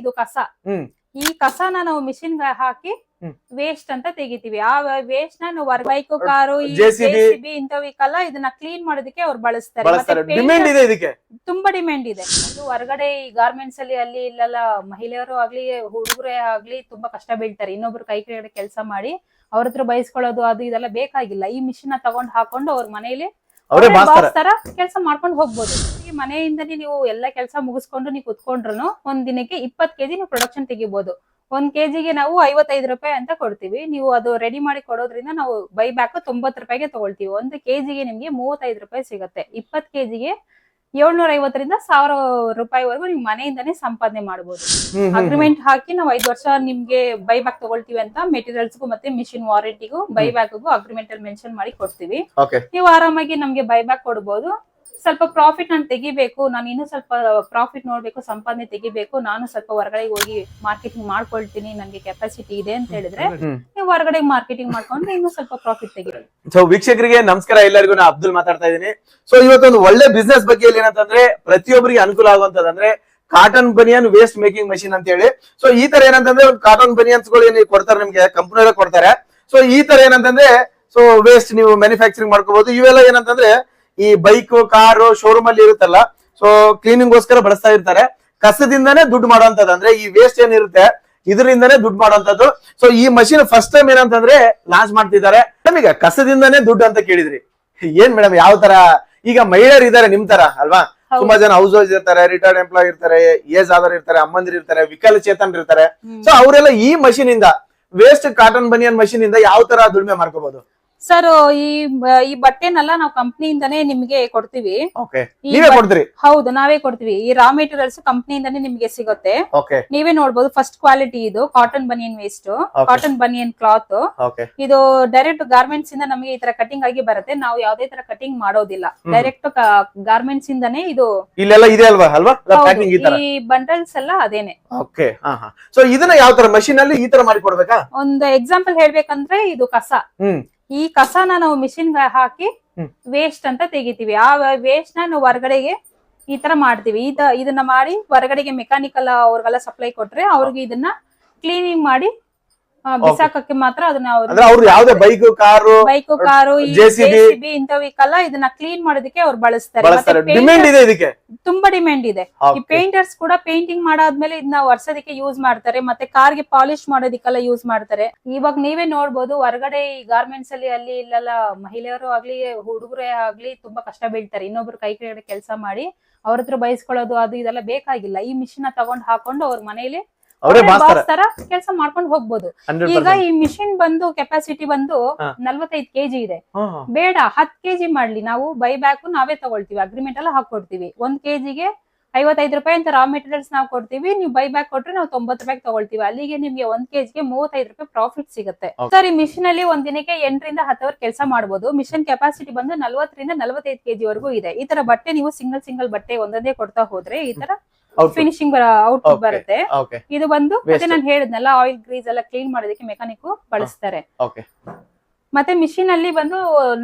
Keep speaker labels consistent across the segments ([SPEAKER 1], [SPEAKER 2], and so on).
[SPEAKER 1] ಇದು ಕಸ. ಈ ಕಸನ ನಾವು ಮಿಷಿನ್ ಹಾಕಿ. ವೇಸ್ಟ್ ಅಂತ ತೆಗಿತೀವಿ. ಆ ವೇಸ್ಟ್ ನಾವು ಬೈಕ್ ಕಾರು. ಜೆಸಿಬಿ ಇಂಥವಿಕ್ಕೆಲ್ಲ ಇದನ್ನ ಕ್ಲೀನ್ ಮಾಡೋದಕ್ಕೆ ಅವ್ರು ಬಳಸ್ತಾರೆ. ತುಂಬಾ ಡಿಮ್ಯಾಂಡ್ ಇದೆ. ಅದು ಹೊರಗಡೆ ಈ ಗಾರ್ಮೆಂಟ್ಸ್ ಅಲ್ಲಿ ಅಲ್ಲಿ ಇಲ್ಲೆಲ್ಲ ಮಹಿಳೆಯರು ಆಗ್ಲಿ ಹುಡುಗರೇ ಆಗ್ಲಿ ತುಂಬಾ ಕಷ್ಟ ಬೀಳ್ತಾರೆ. ಇನ್ನೊಬ್ರು ಕೈ ಕೆಳಗಡೆ ಕೆಲಸ ಮಾಡಿ ಅವ್ರ ಹತ್ರ ಬಯಸ್ಕೊಳ್ಳೋದು ಅದು ಇದೆಲ್ಲ ಬೇಕಾಗಿಲ್ಲ. ಈ ಮಿಷಿನ್ ತಗೊಂಡ್ ಹಾಕೊಂಡು ಅವ್ರ ಮನೇಲಿ
[SPEAKER 2] ಅವರೇ
[SPEAKER 1] ತರ ಕೆಲಸ ಮಾಡ್ಕೊಂಡು ಹೋಗ್ಬೋದು. ಈ ಮನೆಯಿಂದನೇ ನೀವು ಎಲ್ಲ ಕೆಲಸ ಮುಗಿಸ್ಕೊಂಡು ನೀವು ಕುತ್ಕೊಂಡ್ರು ಒಂದ್ ದಿನಕ್ಕೆ ಇಪ್ಪತ್ ಕೆಜಿ ನೀವು ಪ್ರೊಡಕ್ಷನ್ ತೆಗಿಬಹುದು ಒಂದ್ ಕೆಜಿಗೆ ನಾವು ಐವತ್ತೈದು ರೂಪಾಯಿ ಅಂತ ಕೊಡ್ತೀವಿ. ನೀವು ಅದು ರೆಡಿ ಮಾಡಿ ಕೊಡೋದ್ರಿಂದ ನಾವು ಬೈ ಬ್ಯಾಕ್ ತೊಂಬತ್ ರೂಪಾಯಿಗೆ ತಗೊಳ್ತೀವಿ. ಒಂದು ಕೆಜಿಗೆ ನಿಮ್ಗೆ ಮೂವತ್ತೈದು ರೂಪಾಯಿ ಸಿಗುತ್ತೆ. ಇಪ್ಪತ್ ಕೆಜಿಗೆ ಏಳ್ನೂರ ಐವತ್ತರಿಂದ ಸಾವಿರ ರೂಪಾಯಿವರೆಗೂ ನೀವು ಮನೆಯಿಂದನೇ ಸಂಪಾದನೆ ಮಾಡಬಹುದು ಅಗ್ರಿಮೆಂಟ್ ಹಾಕಿ ನಾವು ಐದು ವರ್ಷ ನಿಮ್ಗೆ ಬೈಬ್ಯಾಕ್ ತಗೊಳ್ತೀವಿ ಅಂತ ಮೆಟೀರಿಯಲ್ಸ್ಗೂ ಮತ್ತೆ ಮಿಷಿನ್ ವಾರಂಟಿಗೂ ಬೈ ಬ್ಯಾಕ್ಗೂ ಅಗ್ರಿಮೆಂಟ್ ಅಲ್ಲಿ ಮೆನ್ಷನ್ ಮಾಡಿ ಕೊಡ್ತೀವಿ. ನೀವು ಆರಾಮಾಗಿ ನಮ್ಗೆ ಬೈ ಬ್ಯಾಕ್ ಕೊಡ್ಬೋದು. ಸ್ವಲ್ಪ ಪ್ರಾಫಿಟ್ ನಾನು ತೆಗಿಬೇಕು ನಾನು ಇನ್ನೂ ಸ್ವಲ್ಪ ಪ್ರಾಫಿಟ್ ನೋಡ್ಬೇಕು ಸಂಪಾದನೆ ತೆಗಿಬೇಕು ನಾನು ಸ್ವಲ್ಪ ಹೊರಗಡೆ ಹೋಗಿ ಮಾರ್ಕೆಟಿಂಗ್ ಮಾಡ್ಕೊಳ್ತೀನಿ ನನಗೆ ಕೆಪಾಸಿಟಿ ಇದೆ ಅಂತ ಹೇಳಿದ್ರೆ. ನೀವು ಹೊರಗಡೆ ಮಾರ್ಕೆಟಿಂಗ್ ಮಾಡ್ಕೊಂಡ್ರೆ ಇನ್ನೂ ಸ್ವಲ್ಪ ಪ್ರಾಫಿಟ್ ತೆಗಿ
[SPEAKER 2] ಸೊ ವೀಕ್ಷಕರಿಗೆ ನಮಸ್ಕಾರ ಎಲ್ಲರಿಗೂ ನಾನು ಅಬ್ದುಲ್ ಮಾತಾಡ್ತಾ ಇದ್ದೀನಿ. ಸೊ ಇವತ್ತೊಂದು ಒಳ್ಳೆ ಬಿಸ್ನೆಸ್ ಬಗ್ಗೆ ಇಲ್ಲಿ ಏನಂತಂದ್ರೆ ಪ್ರತಿಯೊಬ್ಬರಿಗೆ ಅನುಕೂಲ ಆಗುವಂತದಂದ್ರೆ cotton banian waste making machine ಅಂತ ಹೇಳಿ ಸೊ ಈ ತರ ಏನಂತಂದ್ರೆ ಒಂದು ಕಾಟನ್ ಬನಿಯನ್ಸ್ಗಳು ಏನು ಕೊಡ್ತಾರೆ ನಿಮ್ಗೆ? ಕಂಪನಿ ಕೊಡ್ತಾರೆ. ಸೊ ಈ ತರ ಏನಂತಂದ್ರೆ ಸೊ ವೇಸ್ಟ್ ನೀವು ಮ್ಯಾನುಫ್ಯಾಕ್ಚರಿಂಗ್ ಮಾಡ್ಕೋಬಹುದು ಇವೆಲ್ಲ ಏನಂತಂದ್ರೆ ಈ ಬೈಕ್ ಕಾರು ಶೋರೂಮ್ ಅಲ್ಲಿ ಇರುತ್ತಲ್ಲ ಸೊ ಕ್ಲೀನಿಂಗ್ ಗೋಸ್ಕರ ಬಳಸ್ತಾ ಇರ್ತಾರೆ. ಕಸದಿಂದಾನೇ ದುಡ್ಡು ಮಾಡುವಂತದ್ದು ಅಂದ್ರೆ ಈ ವೇಸ್ಟ್ ಏನಿರುತ್ತೆ ಇದರಿಂದಾನೇ ದುಡ್ಡು ಮಾಡುವಂತದ್ದು ಸೊ ಈ ಮಷಿನ್ ಫಸ್ಟ್ ಟೈಮ್ ಏನಂತಂದ್ರೆ ಲಾಂಚ್ ಮಾಡ್ತಿದ್ದಾರೆ. ನಮಗೆ ಕಸದಿಂದಾನೇ ದುಡ್ಡು ಅಂತ ಕೇಳಿದ್ರಿ. ಏನ್ ಮೇಡಮ್ ಯಾವ ತರ? ಈಗ ಮಹಿಳೆಯರು ಇದಾರೆ ನಿಮ್ ತರ ಅಲ್ವಾ? ತುಂಬಾ ಜನ ಹೌಸ್ ವೈಫ್ ಇರ್ತಾರೆ ರಿಟೈರ್ಡ್ ಎಂಪ್ಲಾಯ್ ಇರ್ತಾರೆ ಏಜ್ ಆದವರು ಇರ್ತಾರೆ ಅಮ್ಮಂದಿರ್ ಇರ್ತಾರೆ ವಿಕಲಚೇತನ್ ಇರ್ತಾರೆ. ಸೊ ಅವರೆಲ್ಲ ಈ ಮಷೀನ್ ಇಂದ ವೇಸ್ಟ್ ಕಾಟನ್ ಬನಿಯನ್ ಮಷೀನ್ ಇಂದ ಯಾವ ತರ ದುಡಿಮೆ ಮಾಡ್ಕೋಬಹುದು
[SPEAKER 1] ಸರ್ ಈ ಈ ಬಟ್ಟೆನೆಲ್ಲ ನಾವು ಕಂಪ್ನಿಯಿಂದಾನೇ ನಿಮ್ಗೆ ಕೊಡ್ತೀವಿ.
[SPEAKER 2] ಓಕೆ
[SPEAKER 1] ಈ
[SPEAKER 2] ನೀವೇ
[SPEAKER 1] ಬಟ್-
[SPEAKER 2] ಕೊಡ್ತೀರಿ?
[SPEAKER 1] ಹೌದು ನಾವೇ ಕೊಡ್ತೀವಿ. ಈ ರಾ ಮೆಟೀರಿಯಲ್ಸ್ ಕಂಪ್ನಿಯಿಂದಾನೇ ನಿಮ್ಗೆ ಸಿಗುತ್ತೆ.
[SPEAKER 2] ಓಕೆ
[SPEAKER 1] ನೀವೇ ನೋಡ್ಬೋದು ಫಸ್ಟ್ ಕ್ವಾಲಿಟಿ ಇದು cotton banian waste cotton banian cloth
[SPEAKER 2] okay
[SPEAKER 1] ಇದು ಡೈರೆಕ್ಟ್ ಗಾರ್ಮೆಂಟ್ಸ್ ಇಂದ ನಮಗೆ ಈ ತರ ಕಟಿಂಗ್ ಆಗಿ ಬರುತ್ತೆ. ನಾವು ಯಾವ್ದೇ ತರ ಕಟಿಂಗ್ ಮಾಡೋದಿಲ್ಲ. ಡೈರೆಕ್ಟ್ ಗಾರ್ಮೆಂಟ್ಸ್ ಇಂದಾನೇ ಇದು
[SPEAKER 2] ಇಲ್ಲೆಲ್ಲ ಇದೆ ಅಲ್ವಾ? ಅಲ್ವಾ?
[SPEAKER 1] ಹೌದು,
[SPEAKER 2] ಪ್ಯಾಕಿಂಗ್ ಈ ತರ?
[SPEAKER 1] ಈ ಬಂಡಲ್ಸ್ ಎಲ್ಲ ಅದೇನೆ.
[SPEAKER 2] ಓಕೆ ಹಾ ಹಾ. ಸೊ ಇದನ್ನ ಯಾವ ತರ? ಮಷಿನ್ ಅಲ್ಲಿ ಈ ತರ ಮಾಡಿ ಕೊಡ್ಬೇಕಾ
[SPEAKER 1] ಒಂದು ಎಕ್ಸಾಂಪಲ್ ಹೇಳ್ಬೇಕಂದ್ರೆ ಇದು ಕಸ.
[SPEAKER 2] ಹ್ಮ್.
[SPEAKER 1] ಈ ಕಸನ ನಾವು ಮಿಷಿನ್ ಹಾಕಿ. ವೇಸ್ಟ್ ಅಂತ ತೆಗಿತೀವಿ ಆ ವೇಸ್ಟ್ನ ನಾವು ಹೊರಗಡೆಗೆ ಈ ತರ ಮಾಡ್ತೀವಿ ಇದ ಇದನ್ನ ಮಾಡಿ ಹೊರಗಡೆಗೆ ಮೆಕ್ಯಾನಿಕಲ್ ಅವ್ರಿಗೆಲ್ಲ ಸಪ್ಲೈ ಕೊಟ್ರೆ ಅವ್ರಿಗೆ ಇದನ್ನ ಕ್ಲೀನಿಂಗ್ ಮಾಡಿ ಬಿಸಾಕಕ್ಕೆ ಮಾತ್ರ ಅದನ್ನ
[SPEAKER 2] ಅಂದ್ರೆ ಅವ್ರು ಯಾವ್ದೇ bike car
[SPEAKER 1] bike car. JCB ಇಂಥವಿಕ್ಕೆಲ್ಲ ಇದನ್ನ ಕ್ಲೀನ್ ಮಾಡೋದಕ್ಕೆ ಅವ್ರು ಬಳಸ್ತಾರೆ.
[SPEAKER 2] ಬಳಸ್ತಾರೆ.
[SPEAKER 1] ಮತ್ತೆ
[SPEAKER 2] ಡಿಮ್ಯಾಂಡ್ ಇದೆ ಇದಕ್ಕೆ?
[SPEAKER 1] ತುಂಬಾ ಡಿಮ್ಯಾಂಡ್ ಇದೆ. ಈ ಪೇಂಟರ್ಸ್ ಕೂಡ ಪೇಂಟಿಂಗ್ ಮಾಡಾದ್ಮೇಲೆ ಇದನ್ನ ವರ್ಷದಕ್ಕೆ ಯೂಸ್ ಮಾಡ್ತಾರೆ. ಮತ್ತೆ ಕಾರ್ಗೆ ಪಾಲಿಶ್ ಮಾಡೋದಕ್ಕೆಲ್ಲ ಯೂಸ್ ಮಾಡ್ತಾರೆ. ಇವಾಗ ನೀವೇ ನೋಡ್ಬೋದು ಹೊರಗಡೆ ಈ ಗಾರ್ಮೆಂಟ್ಸ್ ಅಲ್ಲಿ ಅಲ್ಲಿ ಇಲ್ಲೆಲ್ಲ ಮಹಿಳೆಯರು ಆಗ್ಲಿ ಹುಡುಗರೇ ಆಗ್ಲಿ ತುಂಬಾ ಕಷ್ಟ ಬೀಳ್ತಾರೆ. ಇನ್ನೊಬ್ರು ಕೈ ಕೆಳಗಡೆ ಕೆಲಸ ಮಾಡಿ ಅವ್ರ ಹತ್ರ ಬಯಸ್ಕೊಳ್ಳೋದು ಅದು ಇದೆಲ್ಲ ಬೇಕಾಗಿಲ್ಲ. ಈ ಮಿಷಿನ್ ತಗೊಂಡ್ ಹಾಕೊಂಡು ಅವ್ರ ಮನೇಲಿ
[SPEAKER 2] ಅವರೇ
[SPEAKER 1] ತರ ಕೆಲಸ ಮಾಡ್ಕೊಂಡು ಹೋಗ್ಬೋದು. ಈಗ ಈ ಮಿಷಿನ್ ಬಂದು ಕೆಪಾಸಿಟಿ ಬಂದು. ನಲ್ವತ್ತೈದು ಕೆಜಿ ಇದೆ. ಬೇಡ ಹತ್ ಕೆಜಿ ಮಾಡ್ಲಿ. ನಾವು ಬೈ ಬ್ಯಾಕ್ ನಾವೇ ತಗೊಳ್ತೀವಿ. ಅಗ್ರಿಮೆಂಟ್ ಎಲ್ಲ ಹಾಕೊಡ್ತೀವಿ. ಒಂದ್ ಕೆಜಿಗೆ ಐವತ್ತೈದು ರೂಪಾಯಿ ಅಂತ ರಾ ಮೆಟೀರಿಯಲ್ಸ್ ನಾವು ಕೊಡ್ತೀವಿ. ನೀವು ಬೈ ಬ್ಯಾಕ್ ಕೊಟ್ರೆ ನಾವು ತೊಂಬತ್ತು ರೂಪಾಯಿ ತಗೊಳ್ತೀವಿ. ಅಲ್ಲಿಗೆ ನಿಮ್ಗೆ ಒಂದ್ ಕೆಜಿಗೆ ಮೂವತ್ತೈದು ರೂಪಾಯಿ ಪ್ರಾಫಿಟ್ ಸಿಗುತ್ತೆ. ಸರ್ ಈ ಮಿಷಿನ್ ಅಲ್ಲಿ ಒಂದ್ ದಿನಕ್ಕೆ ಎಂಟರಿಂದ ಹತ್ತು ಅವರ್ ಕೆಲಸ ಮಾಡಬಹುದು ಮಿಷನ್ ಕೆಪಾಸಿಟಿ ಬಂದು ನಲ್ವತ್ತರಿಂದ ನಲವತ್ತೈದು ಕೆಜಿ ವರೆಗೂ ಇದೆ. ಈ ತರ ಬಟ್ಟೆ ನೀವು ಸಿಂಗಲ್ ಸಿಂಗಲ್ ಬಟ್ಟೆ ಒಂದೊಂದೇ ಕೊಡ್ತಾ ಹೋದ್ರೆ ಈ ತರ ಫಿನಿಶಿಂಗ್ ಔಟ್ಪುಟ್
[SPEAKER 2] Okay.
[SPEAKER 1] ಬರುತ್ತೆ. ಇದು ಬಂದು ಮತ್ತೆ. ನಾನು ಹೇಳಿದ್ನಲ್ಲ ಆಯಿಲ್ ಗ್ರೀಸ್ ಎಲ್ಲ ಕ್ಲೀನ್ ಮಾಡೋದಕ್ಕೆ ಮೆಕ್ಯಾನಿಕ್ ಬಳಸ್ತಾರೆ. ಮತ್ತೆ ಮಿಷಿನ್ ಅಲ್ಲಿ ಬಂದು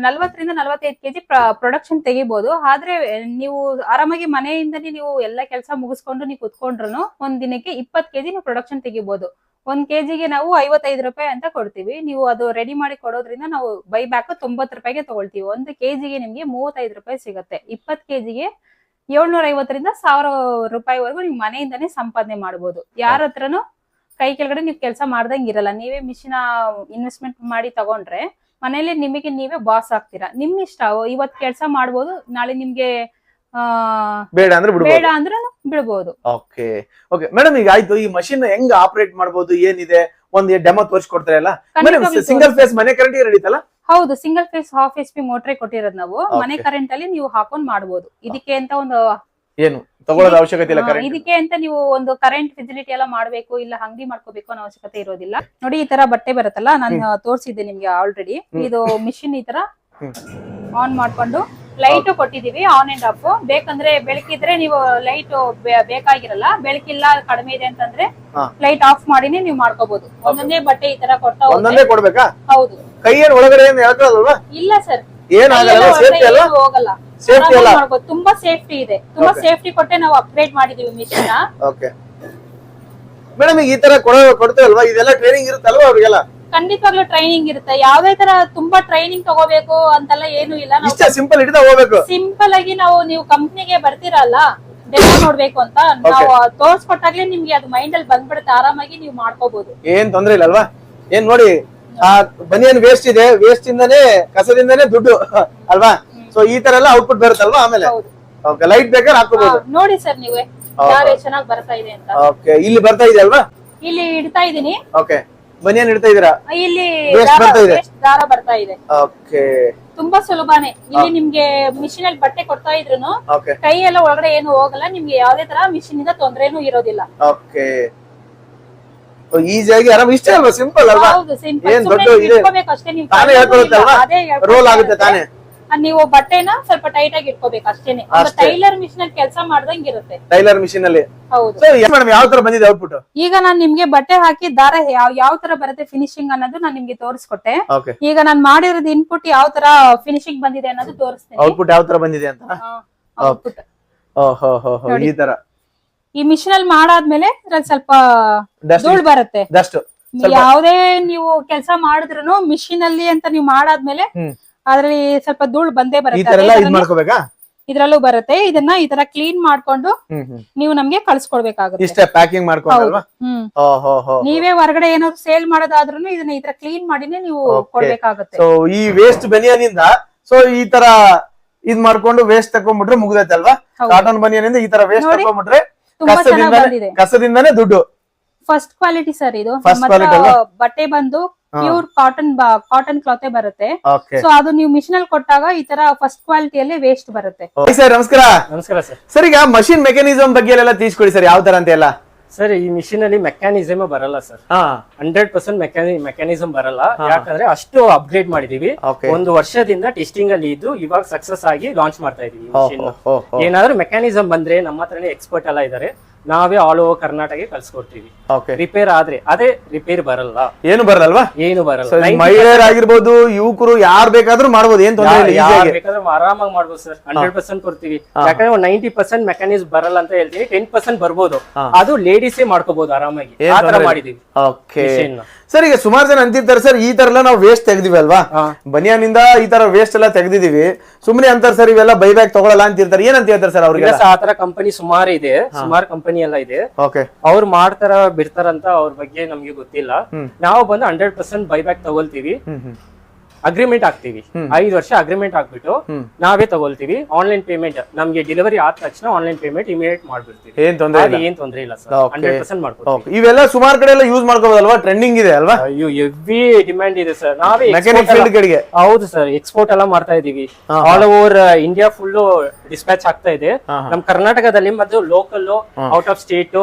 [SPEAKER 1] ನಲ್ವತ್ತರಿಂದ ನಲ್ವತ್ತೈದು ಕೆಜಿ ಪ್ರೊಡಕ್ಷನ್ ತೆಗಿಬಹುದು ಆದ್ರೆ ನೀವು ಆರಾಮಾಗಿ ಮನೆಯಿಂದನೇ ನೀವು ಎಲ್ಲ ಕೆಲಸ ಮುಗಿಸ್ಕೊಂಡು ನೀವು ಕುತ್ಕೊಂಡ್ರು ಒಂದ್ ದಿನಕ್ಕೆ ಇಪ್ಪತ್ ಕೆಜಿ ನೀವು ಪ್ರೊಡಕ್ಷನ್ ತೆಗಿಬಹುದು ಒಂದ್ ಕೆಜಿಗೆ ನಾವು ಐವತ್ತೈದು ರೂಪಾಯಿ ಅಂತ ಕೊಡ್ತೀವಿ. ನೀವು ಅದು ರೆಡಿ ಮಾಡಿ ಕೊಡೋದ್ರಿಂದ ನಾವು ಬೈ ಬ್ಯಾಕ್ ತೊಂಬತ್ ರೂಪಾಯಿಗೆ ತಗೊಳ್ತೀವಿ. ಒಂದು ಕೆಜಿಗೆ ನಿಮ್ಗೆ ಮೂವತ್ತೈದು ರೂಪಾಯಿ ಸಿಗುತ್ತೆ. ಇಪ್ಪತ್ ಕೆಜಿಗೆ ಏಳ್ನೂರ ಐವತ್ತರಿಂದ ಸಾವಿರ ರೂಪಾಯಿವರೆಗೂ ನೀವು ಮನೆಯಿಂದಾನೇ ಸಂಪಾದನೆ ಮಾಡ್ಬೋದು. ಯಾರ ಹತ್ರನು ಕೈ ಕೆಳಗಡೆ ನೀವು ಕೆಲಸ ಮಾಡ್ದಂಗ್ ಇರಲ್ಲ. ನೀವೇ ಮಿಷಿನ ಇನ್ವೆಸ್ಟ್ಮೆಂಟ್ ಮಾಡಿ ತಗೊಂಡ್ರೆ ಮನೇಲಿ ನಿಮಗೆ ನೀವೇ ಬಾಸ್ ಆಗ್ತೀರಾ. ನಿಮ್ ಇಷ್ಟ. ಇವತ್ ಕೆಲಸ ಮಾಡ್ಬೋದು ನಾಳೆ ನಿಮ್ಗೆ ಆ
[SPEAKER 2] ಬೇಡ ಅಂದ್ರೆ
[SPEAKER 1] ಬೇಡ ಅಂದ್ರೆ ಬಿಡ್ಬೋದು.
[SPEAKER 2] ಓಕೆ. ಓಕೆ. ಮೇಡಮ್ ಈಗ ಆಯ್ತು. ಈ ಮಷಿನ್ ಹೆಂಗ್ ಆಪರೇಟ್ ಮಾಡ್ಬೋದು? ಏನಿದೆ? ಒಂದ್ ಡೆಮೋ ತೋರಿಸ್ಕೊಡ್ತಾರೆ
[SPEAKER 1] ಅಲ್ಲ
[SPEAKER 2] ಸಿಂಗಲ್ ಫೇಸ್ ಮನೆ ಕರೆಂಟ್ ನಡೀತಲ್ಲ
[SPEAKER 1] ಹೌದು single phase half H P ಮೋಟ್ರೇ ಕೊಟ್ಟಿರೋದು ನಾವು. ಮನೆ ಕರೆಂಟ್ ಅಲ್ಲಿ ನೀವು ಹಾಕೊಂಡ್ ಮಾಡಬಹುದು ಇದಕ್ಕೆ ಅಂತ ಒಂದು
[SPEAKER 2] ಏನು? ತಗೊಳ್ಳೋದು ಅವಶ್ಯಕತೆ ಇಲ್ಲ ಕರೆಂಟ್
[SPEAKER 1] ಇದಕ್ಕೆ ಅಂತ ನೀವು ಒಂದು ಕರೆಂಟ್ ಫೆಸಿಲಿಟಿ ಎಲ್ಲ ಮಾಡ್ಬೇಕು ಇಲ್ಲ ಅಂಗಡಿ ಮಾಡ್ಕೋಬೇಕು ಅನ್ನೋ ಅವಶ್ಯಕತೆ ಇರೋದಿಲ್ಲ. ನೋಡಿ ಈ ತರ ಬಟ್ಟೆ ಬರುತ್ತಲ್ಲ ನಾನು ತೋರಿಸಿದ್ದೆ ನಿಮ್ಗೆ ಆಲ್ರೆಡಿ ಇದು ಮಿಷಿನ್ ಈ ತರ ಆನ್ ಮಾಡ್ಕೊಂಡು ಲೈಟ್ ಕೊಟ್ಟಿದೀವಿ ಆನ್ ಅಂಡ್ ಆಫ್ ಬೇಕಂದ್ರೆ ಬೆಳಕಿದ್ರೆ ನೀವು ಲೈಟ್ ಬೇಕಾಗಿರಲ್ಲ ಬೆಳಕಿಲ್ಲ ಕಡಿಮೆ ಇದೆ ಅಂತಂದ್ರೆ. ಲೈಟ್ ಆಫ್ ಮಾಡಿನೇ ನೀವು ಮಾಡ್ಕೋಬಹುದು ಒಂದೊಂದೇ ಬಟ್ಟೆ ಈ ತರ ಕೊಡ್ತಾ
[SPEAKER 2] ಒಂದೊಂದೇ ಕೊಡ್ಬೇಕಾ?
[SPEAKER 1] ಹೌದು.
[SPEAKER 2] ಒಳಗಡೆ
[SPEAKER 1] ಇಲ್ಲ ಸರ್.
[SPEAKER 2] ಏನಾಗಲ್ಲ ಸೇಫ್ಟಿ ಅಲ್ಲ?
[SPEAKER 1] ಹೋಗಲ್ಲ.
[SPEAKER 2] ಸೇಫ್ಟಿ ಅಲ್ಲ.
[SPEAKER 1] ತುಂಬಾ ಸೇಫ್ಟಿ ಇದೆ. ತುಂಬಾ ಸೇಫ್ಟಿ ಕೊಟ್ಟೆ ನಾವು ಅಪ್ಗ್ರೇಡ್ ಮಾಡಿದೀವಿ ಮಿಷಿನ್
[SPEAKER 2] ಓಕೆ ಮೇಡಮ್ ಈ ತರ ಕೊಡೋ ಕೊಡ್ತೇವಲ್ವಾ? ಇದೆಲ್ಲ ಟ್ರೈನಿಂಗ್ ಇರುತ್ತಲ್ವಾ ಅವ್ರಿಗೆಲ್ಲ?
[SPEAKER 1] ಖಂಡಿತವಾಗ್ಲೂ ಟ್ರೈನಿಂಗ್ ಇರುತ್ತೆ. ಯಾವ್ದೇ ತರ ತುಂಬಾ ಟ್ರೈನಿಂಗ್ ತಗೋಬೇಕು ಅಂತೆಲ್ಲ ಏನು ಇಲ್ಲ.
[SPEAKER 2] ಇಷ್ಟೇ ಸಿಂಪಲ್ ಹಿಡಿದ ಹೋಗ್ಬೇಕು.
[SPEAKER 1] ಸಿಂಪಲ್ ಆಗಿ ನಾವು ನೀವು ಕಂಪ್ನಿಗೆ ಬರ್ತೀರಲ್ಲ ಡೆಮೋ ನೋಡ್ಬೇಕು ಅಂತ ನಾವು ತೋರ್ಸ್ಕೊಟ್ಟಾಗ್ಲೇ ನಿಮ್ಗೆ ಅದು ಮೈಂಡ್ ಅಲ್ಲಿ ಬಂದ್ಬಿಡುತ್ತೆ. ಆರಾಮಾಗಿ ನೀವು ಮಾಡ್ಕೋಬಹುದು
[SPEAKER 2] ಏನ್ ತೊಂದ್ರೆ ಇಲ್ಲ ಅಲ್ವಾ? ಏನ್ ನೋಡಿ ಆ ಬನಿಯನ್ ವೇಸ್ಟ್ ಇದೆ. ವೇಸ್ಟ್ ಇಂದಾನೇ ಕಸದಿಂದಾನೇ ದುಡ್ಡು ಅಲ್ವಾ? ಸೊ ಈ ತರ ಎಲ್ಲ ಔಟ್ಪುಟ್ ಬರುತ್ತಲ್ವಾ ಆಮೇಲೆ? ಲೈಟ್ ಬೇಕಾದ್ರೆ ಹಾಕೋಬಹುದು
[SPEAKER 1] ನೋಡಿ ಸರ್ ನೀವೇ. ಚೆನ್ನಾಗಿ ಬರ್ತಾ ಇದೆ ಅಂತ.
[SPEAKER 2] ಓಕೆ ಇಲ್ಲಿ ಬರ್ತಾ ಇದೆ ಅಲ್ವಾ?
[SPEAKER 1] ಇಲ್ಲಿ ಇಡ್ತಾ ಇದೀನಿ
[SPEAKER 2] ಓಕೆ ಬನಿಯನ್ ಇಡ್ತಾ ಇದೀರಾ?
[SPEAKER 1] ಇಲ್ಲಿ
[SPEAKER 2] ಬರ್ತಾ ಇದೆ.
[SPEAKER 1] waste ದಾರ ಬರ್ತಾ ಇದೆ.
[SPEAKER 2] ಓಕೆ
[SPEAKER 1] ತುಂಬಾ ಸುಲಭನೇ. ಇಲ್ಲಿ ನಿಮ್ಗೆ ಮಿಷಿನ್ ಅಲ್ಲಿ ಬಟ್ಟೆ ಕೊಡ್ತಾ ಇದ್ರು
[SPEAKER 2] ಓಕೆ
[SPEAKER 1] ಕೈ ಎಲ್ಲ ಒಳಗಡೆ ಏನು ಹೋಗಲ್ಲ ನಿಮ್ಗೆ ಯಾವ್ದೇ ತರ ಮಿಷಿನ್ ಇಂದ ತೊಂದ್ರೆನೂ ಇರೋದಿಲ್ಲ.
[SPEAKER 2] ಓಕೆ ಈಸಿಯಾಗಿ ಆರಾಮ್ ಇಷ್ಟೇ ಅಲ್ವಾ? ಸಿಂಪಲ್ ಅಲ್ವಾ?
[SPEAKER 1] ಹೌದು
[SPEAKER 2] ಏನ್ ದೊಡ್ಡ ಇದೆ
[SPEAKER 1] ಅಷ್ಟೇ ನೀವು
[SPEAKER 2] ತಾನೇ ಹೇಳ್ಕೊಳುತ್ತೆ ಅಲ್ವಾ?
[SPEAKER 1] ಅದೇ
[SPEAKER 2] ರೋಲ್ ಆಗುತ್ತೆ. ತಾನೇ?
[SPEAKER 1] ನೀವು ಬಟ್ಟೆನ ಸ್ವಲ್ಪ ಟೈಟ್ ಆಗಿ ಇಟ್ಕೋಬೇಕು ಅಷ್ಟೇನೆ.
[SPEAKER 2] ಅಷ್ಟೇ.
[SPEAKER 1] ಟೈಲರ್ ಮಿಷಿನ್ ಅಲ್ಲಿ ಕೆಲಸ ಮಾಡ್ದಂಗ್ ಇರುತ್ತೆ.
[SPEAKER 2] ಟೈಲರ್ ಮಿಷಿನ್ ಅಲ್ಲಿ.
[SPEAKER 1] ಹೌದು.
[SPEAKER 2] ಸೊ ಮೇಡಮ್ ಯಾವ ತರ ಬಂದಿದೆ ಔಟ್ಪುಟ್
[SPEAKER 1] ಈಗ ನಾನ್ ನಿಮ್ಗೆ ಬಟ್ಟೆ ಹಾಕಿ ದಾರ ಯಾವ ಯಾವ ತರ ಬರುತ್ತೆ ಫಿನಿಶಿಂಗ್ ಅನ್ನೋದು ನಾನು ನಿಮ್ಗೆ ತೋರಿಸ್ಕೊಟ್ಟೆ. ಈಗ ನಾನ್ ಮಾಡಿರೋದು ಇನ್ಪುಟ್ ಯಾವ ತರ ಫಿನಿಶಿಂಗ್ ಬಂದಿದೆ ಅನ್ನೋದು ತೋರಿಸ್ತೇನೆ.
[SPEAKER 2] ಔಟ್ಪುಟ್ ಯಾವ ತರ ಬಂದಿದೆ ಅಂತ?
[SPEAKER 1] ಔಟ್ಪುಟ್
[SPEAKER 2] ಈ ತರ.
[SPEAKER 1] ಈ ಮಿಷಿನ್ ಅಲ್ಲಿ ಮಾಡಾದ್ಮೇಲೆ ಅದ್ರಲ್ಲಿ ಸ್ವಲ್ಪ ಧೂಳು ಬರುತ್ತೆ. ಯಾವುದೇ ನೀವು ಕೆಲಸ ಮಾಡಿದ್ರು ಮಿಷಿನ್ ಅಲ್ಲಿ ಅಂತ ನೀವು ಮಾಡಾದ್ಮೇಲೆ. ಅದ್ರಲ್ಲಿ ಸ್ವಲ್ಪ ಧೂಳು ಬಂದೇ
[SPEAKER 2] ಈ
[SPEAKER 1] ಬರುತ್ತೆ
[SPEAKER 2] ತರ ಎಲ್ಲ ಇದ್
[SPEAKER 1] ತರನೇ
[SPEAKER 2] ಮಾಡ್ಕೋಬೇಕಾ?
[SPEAKER 1] ಇದ್ರಲ್ಲೂ ಬರುತ್ತೆ. ಇದನ್ನ ಈ ತರ ಕ್ಲೀನ್ ಮಾಡ್ಕೊಂಡು
[SPEAKER 2] ಹ್ಮ್ ಹ್ಮ್.
[SPEAKER 1] ನೀವು ನಮ್ಗೆ ಕಳ್ಸ್ಕೊಡ್ಬೇಕಾಗುತ್ತೆ.
[SPEAKER 2] ಇಷ್ಟೇ ಪ್ಯಾಕಿಂಗ್ ಮಾಡ್ಕೊಂಡಲ್ವಾ
[SPEAKER 1] ಹ್ಮ್.
[SPEAKER 2] ಓಹೋ ಹೋ
[SPEAKER 1] ನೀವೇ ಹೊರಗಡೆ ಏನಾದ್ರು ಸೇಲ್ ಮಾಡೋದಾದ್ರೂ ಇದನ್ನ ಈ ತರ ಕ್ಲೀನ್ ಮಾಡಿನೇ ನೀವು
[SPEAKER 2] Okay.
[SPEAKER 1] ಕೊಡ್ಬೇಕಾಗುತ್ತೆ.
[SPEAKER 2] ಸೊ ಈ ವೇಸ್ಟ್ ಬನಿಯಾನಿಂದ ಸೊ ಈ ತರ ಇದ್ ಮಾಡ್ಕೊಂಡು ವೇಸ್ಟ್ ತಕೊಂಡ್ಬಿಟ್ರೆ ಮುಗ್ದೈತೆ ಅಲ್ವಾ
[SPEAKER 1] ಹೌದು.
[SPEAKER 2] ಕಾಟನ್ ಬನಿಯಾನಿಂದ ಈ ತರ ವೇಸ್ಟ್
[SPEAKER 1] ನೋಡಿ,
[SPEAKER 2] ತಕೊಂಡ್ಬಿಟ್ರೆ
[SPEAKER 1] ತುಂಬಾ ಚೆನ್ನಾಗ್
[SPEAKER 2] ಕಸದಿಂದಾನೆ
[SPEAKER 1] ಬಂದಿದೆ.
[SPEAKER 2] ಕಸದಿಂದಾನೇ ದುಡ್ಡು.
[SPEAKER 1] ಫಸ್ಟ್ ಕ್ವಾಲಿಟಿ ಸರ್ ಇದು.
[SPEAKER 2] First
[SPEAKER 1] ನಮ್ಮ ಹತ್ರ
[SPEAKER 2] quality ಅಲ್ವಾ?
[SPEAKER 1] ಬಟ್ಟೆ ಬಂದು. ಪ್ಯೂರ್ ಕಾಟನ್ ಕಾಟನ್ ಕ್ಲಾತೆ ಬರುತ್ತೆ. ಸೊ ಅದು ನೀವು ಮಿಷಿನ್ ಅಲ್ಲಿ ಕೊಟ್ಟಾಗ ಈ ತರ ಫಸ್ಟ್ ಕ್ವಾಲಿಟಿಯಲ್ಲೇ ವೇಸ್ಟ್ ಬರುತ್ತೆ.
[SPEAKER 2] ಸರ್ ನಮಸ್ಕಾರ.
[SPEAKER 3] ನಮಸ್ಕಾರ ಸರ್.
[SPEAKER 2] ಸರ್ ಈಗ ಮಷಿನ್ ಮೆಕ್ಯಾನಿಸಮ್ ಬಗ್ಗೆ ಎಲ್ಲ ತಿಳಿಸ್ಕೊಡಿ ಸರ್ ಯಾವ ತರ ಅಂತ ಎಲ್ಲ
[SPEAKER 3] ಸರ್ ಈ ಮಿಷಿನ್ ಅಲ್ಲಿ ಮೆಕ್ಯಾನಿಸಮ್ ಬರಲ್ಲ ಸರ್.
[SPEAKER 2] ಹಾ.
[SPEAKER 3] ಹಂಡ್ರೆಡ್ ಪರ್ಸೆಂಟ್ ಮೆಕ್ಯಾನಿ ಮೆಕ್ಯಾನಿಸಮ್ ಬರಲ್ಲ. ಯಾಕಂದ್ರೆ ಅಷ್ಟು ಅಪ್ಗ್ರೇಡ್ ಮಾಡಿದೀವಿ. ಒಂದು ವರ್ಷದಿಂದ ಟೆಸ್ಟಿಂಗ್ ಅಲ್ಲಿ ಇದ್ದು ಇವಾಗ ಸಕ್ಸಸ್ ಆಗಿ ಲಾಂಚ್ ಮಾಡ್ತಾ ಇದೀವಿ. ಏನಾದ್ರೂ ಮೆಕ್ಯಾನಿಸಮ್ ಬಂದ್ರೆ ನಮ್ಮ ಹತ್ರನೇ ಎಕ್ಸ್ಪರ್ಟ್ ಎಲ್ಲ ಇದಾರೆ. ನಾವೇ ಆಲ್ ಓವರ್ ಕರ್ನಾಟಕ ಕಳ್ಸಿಕೊಡ್ತೀವಿ. ರಿಪೇರ್ ಆದ್ರೆ ಅದೇ ರಿಪೇರ್ ಬರಲ್ಲ.
[SPEAKER 2] ಏನು ಬರಲ್ವಾ
[SPEAKER 3] ಏನು ಬರಲ್ಲ. 90%
[SPEAKER 2] ಮಹಿಳೆಯರಾಗಿರ್ಬೋದು ಯುವಕರು ಯಾರು ಬೇಕಾದ್ರೂ ಮಾಡ್ಬೋದು ಏನ್ ತೊಂದ್ರೆ ಇಲ್ಲ
[SPEAKER 3] ಯಾರ್ ಬೇಕಾದ್ರೂ ಆರಾಮಾಗಿ ಮಾಡ್ಬೋದು ಸರ್ ಹಂಡ್ರೆಡ್ ಪರ್ಸೆಂಟ್ ಕೊಡ್ತೀವಿ. ಯಾಕಂದ್ರೆ ಒಂದು ನೈಂಟಿ ಪರ್ಸೆಂಟ್ ಮೆಕ್ಯಾನಿಸಮ್ ಬರಲ್ಲ ಅಂತ ಹೇಳ್ತೀವಿ. ಟೆನ್ ಪರ್ಸೆಂಟ್ ಬರ್ಬೋದು. ಅದು ಲೇಡೀಸೇ ಮಾಡ್ಕೋಬಹುದು ಆರಾಮಾಗಿ. ಆ ತರ ಮಾಡಿದೀವಿ.
[SPEAKER 2] ಸರ್ ಈಗ ಸುಮಾರು ಜನ ಅಂತಿರ್ತಾರೆ ಸರ್ ಈ ತರ ಎಲ್ಲ ನಾವು ವೇಸ್ಟ್ ತೆಗ್ದಿವಿ ಅಲ್ವಾ?
[SPEAKER 3] ಬನಿಯನ್
[SPEAKER 2] ಬನಿಯಾನಿಂದ ಈ ತರ ವೇಸ್ಟ್ ಎಲ್ಲ ತೆಗ್ದಿದೀವಿ. ಸುಮ್ನೆ ಅಂತಾರೆ ಸರ್ ಇವೆಲ್ಲ ಬೈ ಬೈಬ್ಯಾಕ್ ತಗೊಳಲ್ಲ ಅಂತಿರ್ತಾರೆ. ಏನಂತ ಹೇಳ್ತಾರೆ ಸರ್ ಅವ್ರಿಗೆ
[SPEAKER 3] ಆತರ ಆ ತರ ಕಂಪನಿ ಸುಮಾರು ಇದೆ. ಸುಮಾರು ಕಂಪನಿ ಎಲ್ಲ ಇದೆ.
[SPEAKER 2] ಓಕೆ.
[SPEAKER 3] ಅವ್ರು ಮಾಡ್ತಾರ ಬಿಡ್ತಾರಂತ ಅವ್ರ ಬಗ್ಗೆ ನಮ್ಗೆ ಗೊತ್ತಿಲ್ಲ. ನಾವು ಬಂದು ಹಂಡ್ರೆಡ್ ಪರ್ಸೆಂಟ್ ಬೈಬ್ಯಾಕ್ ತಗೊಳ್ತೀವಿ.
[SPEAKER 2] ಹ್ಮ್ ಹ್ಮ್.
[SPEAKER 3] ಅಗ್ರಿಮೆಂಟ್ ಹಾಕ್ತಿವಿ. ಐದು ವರ್ಷ ಅಗ್ರಿಮೆಂಟ್ ಹಾಕ್ಬಿಟ್ಟು ನಾವೇ ತಗೊಳ್ತೀವಿ. ಆನ್ಲೈನ್ ಪೇಮೆಂಟ್ ನಮ್ಗೆ ಡೆಲಿವರಿ ಆದ ತಕ್ಷಣ ಆನ್ಲೈನ್ ಪೇಮೆಂಟ್ ಇಮಿಡಿಯೇಟ್ ಮಾಡ್ಬಿಡ್ತೀವಿ.
[SPEAKER 2] ಏನ್ ತೊಂದ್ರೆ ಇಲ್ಲ.
[SPEAKER 3] ಏನ್ ತೊಂದ್ರೆ ಇಲ್ಲ ಸರ್. ಹಂಡ್ರೆಡ್ ಪರ್ಸೆಂಟ್ ಮಾಡ್ಕೊಡ್ತೀವಿ.
[SPEAKER 2] ಇವೆಲ್ಲ ಸುಮಾರು ಕಡೆ ಎಲ್ಲ ಯೂಸ್ ಮಾಡ್ಕೋಬಹುದಲ್ವಾ ಟ್ರೆಂಡಿಂಗ್ ಇದೆ ಅಲ್ವಾ?
[SPEAKER 3] ಅಯ್ಯೋ ಹೆವಿ ಡಿಮ್ಯಾಂಡ್ ಇದೆ ಸರ್ ನಾವೇ
[SPEAKER 2] ಮೆಕ್ಯಾನಿಕ್ ಫೀಲ್ಡ್ ಕಡೆಗೆ
[SPEAKER 3] ಹೌದು ಸರ್ ಎಕ್ಸ್ಪೋರ್ಟ್ ಎಲ್ಲ ಮಾಡ್ತಾ ಇದೀವಿ all over India full dispatch ಆಗ್ತಾ ಇದೆ. ನಮ್ ಕರ್ನಾಟಕದಲ್ಲಿ ಮತ್ತು local out of state.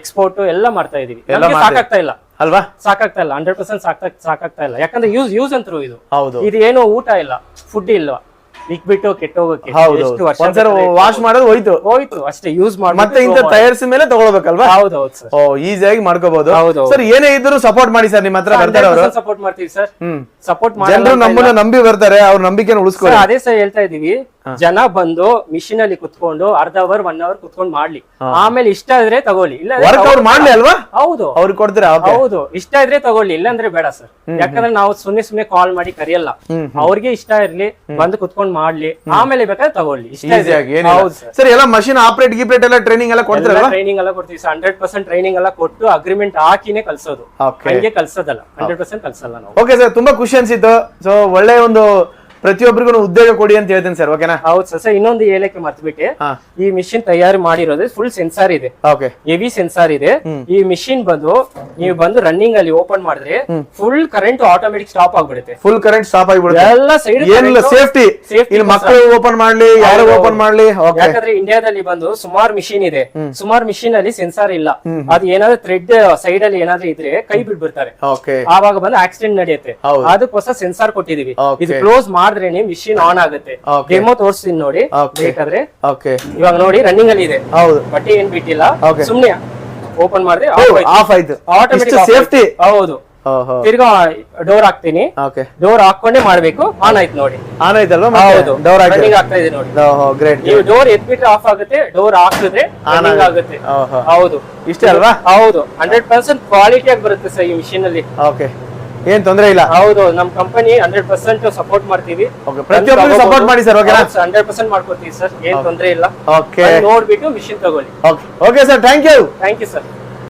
[SPEAKER 3] Export ಎಲ್ಲ ಮಾಡ್ತಾ ಇದೀವಿ ಸಾಕಾಗ್ತಾ ಇಲ್ಲ.
[SPEAKER 2] ಅಲ್ವಾ?
[SPEAKER 3] ಸಾಕಾಗ್ತಾ ಇಲ್ಲ ಹಂಡ್ರೆಡ್ ಪರ್ಸೆಂಟ್ ಸಾಕಾಗ್ ಸಾಕಾಗ್ತಾ ಇಲ್ಲ. ಯಾಕಂದ್ರೆ ಯೂಸ್ ಯೂಸ್ ಅಂತರೂ ಇದು.
[SPEAKER 2] ಹೌದು.
[SPEAKER 3] ಇದು ಏನು ಊಟ ಇಲ್ಲ ಫುಡ್ ಇಲ್ವಾ ಬಿಟ್ಟು ಕೆಟ್ಟೋಗಕ್ಕೆ
[SPEAKER 2] ಹೌದು ಒಂದ್ಸಲ ವಾಶ್ ಮಾಡೋದು ಹೋಯ್ತು.
[SPEAKER 3] ಹೋಯ್ತು ಅಷ್ಟೇ ಯೂಸ್ ಮಾಡಿ
[SPEAKER 2] ಮತ್ತೆ ಇಂತ ತಯಾರಿಸಿದ ಮೇಲೆ ತಗೊಳ್ಬೇಕಲ್ವಾ?
[SPEAKER 3] ಹೌದು ಹೌದು ಸರ್
[SPEAKER 2] ಓ ಈಸಿಯಾಗಿ ಮಾಡ್ಕೋಬಹುದು
[SPEAKER 3] ಹೌದು.
[SPEAKER 2] ಸರ್ ಏನೇ ಇದ್ರು ಸಪೋರ್ಟ್ ಮಾಡಿ ಸರ್ ನಿಮ್ಮ ಹತ್ರ ಬರ್ತಾರೆ ಅವರು.
[SPEAKER 3] ಸಪೋರ್ಟ್ ಮಾಡ್ತೀವಿ ಸರ್
[SPEAKER 2] ಹ್ಮ್.
[SPEAKER 3] ಸಪೋರ್ಟ್
[SPEAKER 2] ಜನರು ನಮ್ಮನ್ನ ನಂಬಿ ಬರ್ತಾರೆ ಅವ್ರ ನಂಬಿಕೆನ ಉಳಿಸ್ಕೊಳ್ಳಿ.
[SPEAKER 3] ಅದೇ ಸರ್ ಹೇಳ್ತಾ ಇದೀವಿ ಜನ ಬಂದು ಮಿಷಿನ್ ಅಲ್ಲಿ ಕುತ್ಕೊಂಡು ಅರ್ಧ ಅವರ್ ಒನ್ ಅವರ್ ಕುತ್ಕೊಂಡು ಮಾಡ್ಲಿ. ಆಮೇಲೆ ಇಷ್ಟ ಇದ್ರೆ ತಗೊಳ್ಳಿ. ಇಲ್ಲ
[SPEAKER 2] ಮಾಡ್ಲಿ ಅಲ್ವಾ?
[SPEAKER 3] ಹೌದು.
[SPEAKER 2] ಅವ್ರಿಗೆ ಕೊಡ್ತೀರಾ?
[SPEAKER 3] ಹೌದು. ಇಷ್ಟ ಇದ್ರೆ ತಗೊಳ್ಳಿ. ಇಲ್ಲಾಂದ್ರೆ ಬೇಡ ಸರ್. ಯಾಕಂದ್ರೆ ನಾವು ಸುಮ್ನೆ ಸುಮ್ನೆ ಕಾಲ್ ಮಾಡಿ ಕರೆಯಲ್ಲ. ಅವ್ರಿಗೆ ಇಷ್ಟ ಇರ್ಲಿ ಬಂದು ಕುತ್ಕೊಂಡ್ ಮಾಡ್ಲಿ. ಆಮೇಲೆ ಬೇಕಾದ್ರೆ ತಗೊಳ್ಳಿ. ಇಷ್ಟ ಹೌದು ಸರ್.
[SPEAKER 2] ಎಲ್ಲ ಮಷಿನ್ ಆಪರೇಟ್ ಗಿಪ್ರೇಟ್ ಎಲ್ಲ ಟ್ರೈನಿಂಗ್ ಎಲ್ಲ ಕೊಡ್ತೀರಾ
[SPEAKER 3] ಟ್ರೈನಿಂಗ್ ಎಲ್ಲ ಕೊಡ್ತೀವಿ ಸರ್. ಹಂಡ್ರೆಡ್ ಪರ್ಸೆಂಟ್ ಟ್ರೈನಿಂಗ್ ಎಲ್ಲ ಕೊಟ್ಟು ಅಗ್ರಿಮೆಂಟ್ ಹಾಕಿನೇ ಕಲ್ಸೋದು. ಹಂಗೆ ಕಲ್ಸೋದಲ್ಲ. ಹಂಡ್ರೆಡ್ ಪರ್ಸೆಂಟ್ ಕಲ್ಸಲ್ಲ ನಾವು.
[SPEAKER 2] ಓಕೆ ಸರ್ ತುಂಬಾ ಖುಷಿ ಅನ್ಸಿತ್ತು. ಸೊ ಒಳ್ಳೆ ಒಂದು ಪ್ರತಿಯೊಬ್ಬರಿಗೂ ಉದ್ಯೋಗ ಕೊಡಿ ಅಂತ ಹೇಳ್ತೀನಿ ಸರ್ ಓಕೆನಾ
[SPEAKER 3] ಹೌದು ಸರ್ ಸರ್ ಇನ್ನೊಂದು ಹೇಳಕ್ಕೆ ಮರ್ತ್ಬಿಟ್ಟೆ. ಈ ಮಿಷಿನ್ ತಯಾರಿ ಮಾಡಿರೋದು ಫುಲ್ ಸೆನ್ಸಾರ್ ಇದೆ.
[SPEAKER 2] ಓಕೆ
[SPEAKER 3] ಹೆವಿ ಸೆನ್ಸಾರ್ ಇದೆ. ಈ ಮಿಷಿನ್ ಬಂದು ನೀವು ಬಂದು ರನ್ನಿಂಗ್ ಅಲ್ಲಿ ಓಪನ್ ಮಾಡಿದ್ರೆ ಫುಲ್ ಕರೆಂಟ್ ಆಟೋಮೆಟಿಕ್ ಸ್ಟಾಪ್ ಆಗ್ಬಿಡುತ್ತೆ.
[SPEAKER 2] ಫುಲ್ ಕರೆಂಟ್ ಸ್ಟಾಪ್ ಆಗ್ಬಿಡುತ್ತೆ.
[SPEAKER 3] ಎಲ್ಲ ಸೈಡ್
[SPEAKER 2] ಏನಿಲ್ಲ ಸೇಫ್ಟಿ ಇಲ್ಲಿ ಮಕ್ಕಳು ಓಪನ್ ಮಾಡ್ಲಿ ಯಾರು ಓಪನ್ ಮಾಡ್ಲಿ?
[SPEAKER 3] ಯಾಕಂದ್ರೆ ಇಂಡಿಯಾದಲ್ಲಿ ಬಂದು ಸುಮಾರು ಮಿಷಿನ್ ಇದೆ. ಸುಮಾರು ಮಿಷಿನ್ ಅಲ್ಲಿ ಸೆನ್ಸಾರ್ ಇಲ್ಲ. ಅದು ಏನಾದ್ರೂ ಥ್ರೆಡ್ ಸೈಡ್ ಅಲ್ಲಿ ಏನಾದ್ರೂ ಇದ್ರೆ ಕೈ
[SPEAKER 2] ಬಿಡ್ಬಿಡ್ತಾರೆ
[SPEAKER 3] ಆವಾಗ ಬಂದು ಆಕ್ಸಿಡೆಂಟ್ ನಡೆಯುತ್ತೆ. ಅದಕ್ಕೋಸ್ಕರ ಸೆನ್ಸಾರ್ ಕೊಟ್ಟಿದೀವಿ. ಇದು ಕ್ಲೋಸ್ ಮಾಡಿದ್ರೇನೆ ಮಿಷಿನ್ ಆನ್ ಆಗುತ್ತೆ. ಡೆಮೋ ತೋರಿಸ್ತೀನಿ ನೋಡಿ. ಬೇಕಾದ್ರೆ.
[SPEAKER 2] ಓಕೆ
[SPEAKER 3] ಇವಾಗ ನೋಡಿ ರನ್ನಿಂಗ್ ಅಲ್ಲಿ ಇದೆ.
[SPEAKER 2] ಹೌದು.
[SPEAKER 3] ಬಟ್ಟೆ ಏನ್ ಬಿಟ್ಟಿಲ್ಲ. ಸುಮ್ನೆ ಓಪನ್ ಮಾಡಿದ್ರೆ
[SPEAKER 2] ಆಫ್ ಆಯ್ತು.
[SPEAKER 3] ಆಟೋಮೆಟಿಕ್
[SPEAKER 2] ಸೇಫ್ಟಿ
[SPEAKER 3] ಹೌದು. ತಿರ್ಗಾ ಡೋರ್ ಹಾಕ್ತೀನಿ. ಡೋರ್ ಹಾಕೊಂಡೇ ಮಾಡ್ಬೇಕು. ಆನ್ ಆಯ್ತು ನೋಡಿ.
[SPEAKER 2] ಆನ್ ಆಯ್ತಲ್ವಾ
[SPEAKER 3] ಹೌದು.
[SPEAKER 2] ಡೋರ್
[SPEAKER 3] ಆಗ್ತಾ ಇದೆ ನೋಡಿ.
[SPEAKER 2] ಗ್ರೇಟ್
[SPEAKER 3] ನೀವು ಡೋರ್ ಎತ್ಬಿಟ್ರೆ ಆಫ್ ಆಗುತ್ತೆ ಡೋರ್ ಹಾಕಿದ್ರೆ ರನ್ನಿಂಗ್ ಆಗುತ್ತೆ. ಹೌದು.
[SPEAKER 2] ಇಷ್ಟೇ ಅಲ್ವಾ?
[SPEAKER 3] ಹೌದು. ಹಂಡ್ರೆಡ್ ಪರ್ಸೆಂಟ್ ಕ್ವಾಲಿಟಿ ಆಗಿ ಬರುತ್ತೆ ಸರ್ ಈ ಮಿಷಿನ್ ಅಲ್ಲಿ.
[SPEAKER 2] ಓಕೆ ಏನ್ ತೊಂದ್ರೆ ಇಲ್ಲ.
[SPEAKER 3] ಹೌದು ನಮ್ ಕಂಪನಿ ಹಂಡ್ರೆಡ್ ಪರ್ಸೆಂಟ್ ಸಪೋರ್ಟ್ ಮಾಡ್ತೀವಿ.
[SPEAKER 2] ಪ್ರತಿಯೊಬ್ಬರು ಸಪೋರ್ಟ್ ಮಾಡಿ ಸರ್ ಓಕೆನಾ
[SPEAKER 3] ಹಂಡ್ರೆಡ್ ಪರ್ಸೆಂಟ್ ಮಾಡ್ಕೊತೀವಿ ಸರ್ ಏನ್ ತೊಂದ್ರೆ ಇಲ್ಲ.
[SPEAKER 2] ಓಕೆ
[SPEAKER 3] ನೋಡ್ಬಿಟ್ಟು ಮಿಷಿನ್ ತಗೊಳ್ಳಿ.
[SPEAKER 2] Okay okay sir thank you
[SPEAKER 3] thank you sir